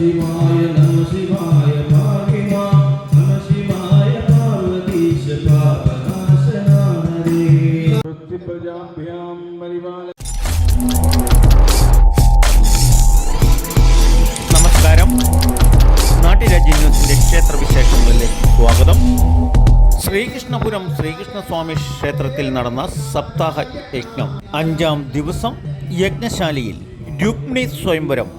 ശിവായ നമ ശിവായ ഭാഗ്യമാ. നമ ശിവായ പാർവതീശ പാപനാശനാനരേ പ്രജാഭ്യാം പരിപാല നമസ്കാരം. നാട്ടുരാജ്യ ന്യൂസിന്റെ ക്ഷേത്രവിശേഷങ്ങളിലേക്ക് സ്വാഗതം. ശ്രീകൃഷ്ണപുരം ശ്രീകൃഷ്ണസ്വാമി ക്ഷേത്രത്തിൽ നടന്ന സപ്താഹ യജ്ഞം അഞ്ചാം ദിവസം യജ്ഞശാലയിൽ രുക്മിണി സ്വയംവരം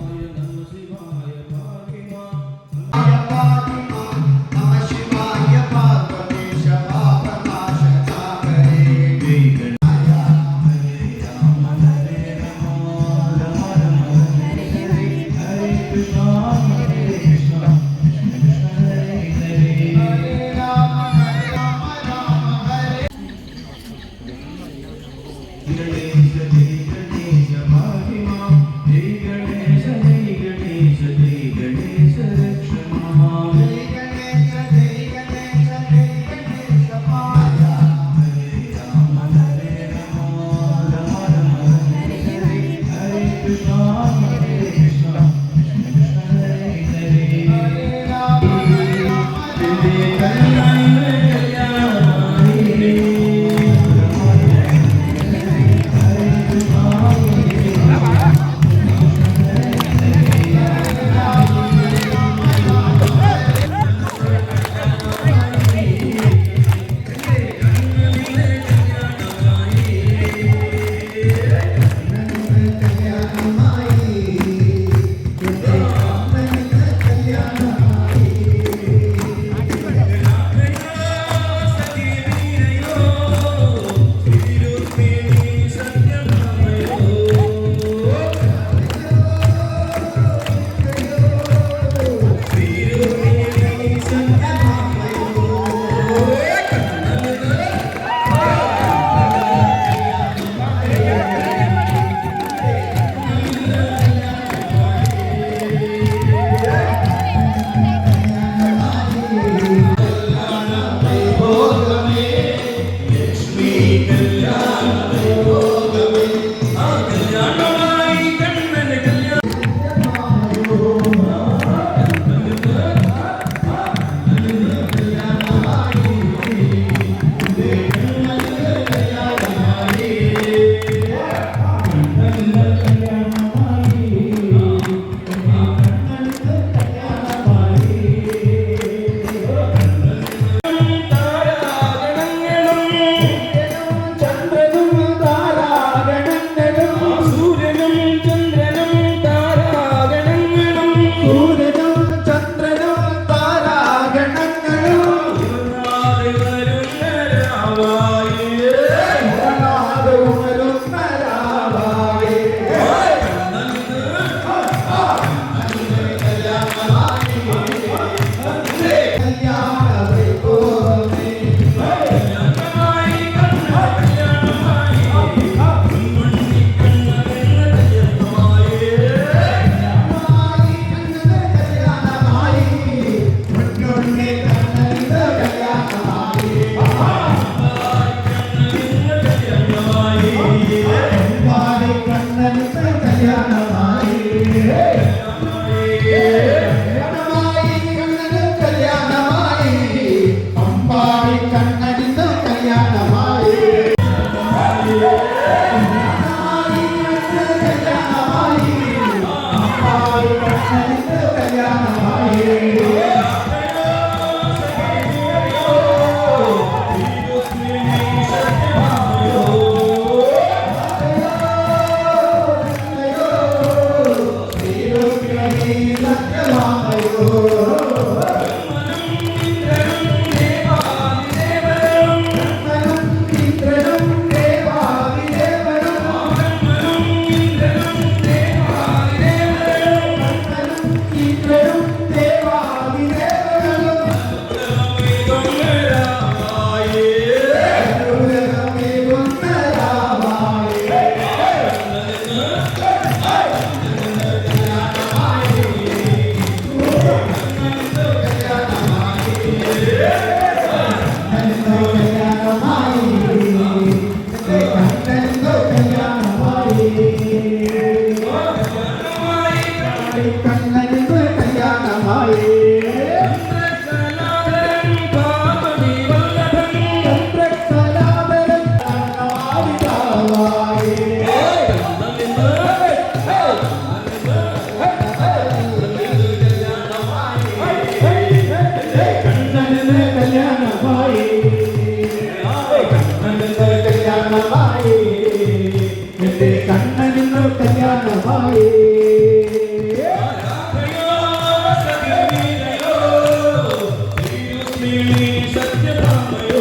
सत्यभामयो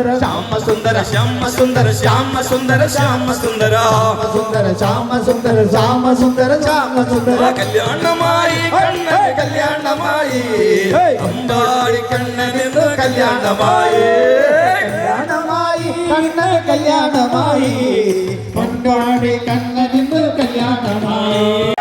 సుందర శ్యామ సుందర శ్యామ సుందర శ్యామ సుందర శ్యామ సుందర సుందర శ్యామ సుందర శ్యామ సుందర శ్యామ సుందర కళ్యాణమాయి కన్నని కళ్యాణమాయి అంబాడి కన్నని కళ్యాణమాయి కళ్యాణమాయి కన్న కళ్యాణమాయి పొంగాడి కన్నని కళ్యాణమాయి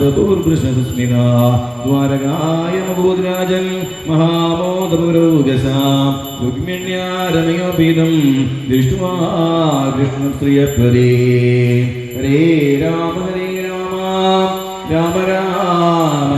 ബഭൂർവൃഷസ്മിത ദ്വാരകായമഭൂദ്രാജൻ മഹാമോദപുരോഗസാ. രുക്മിണ്യാരമയോപീതം ദൃഷ്ട്വാ കൃഷ്ണശ്രിയപ്രദേ ഹരേ രാമ ഹരേ രാമ. രാമ രാമ.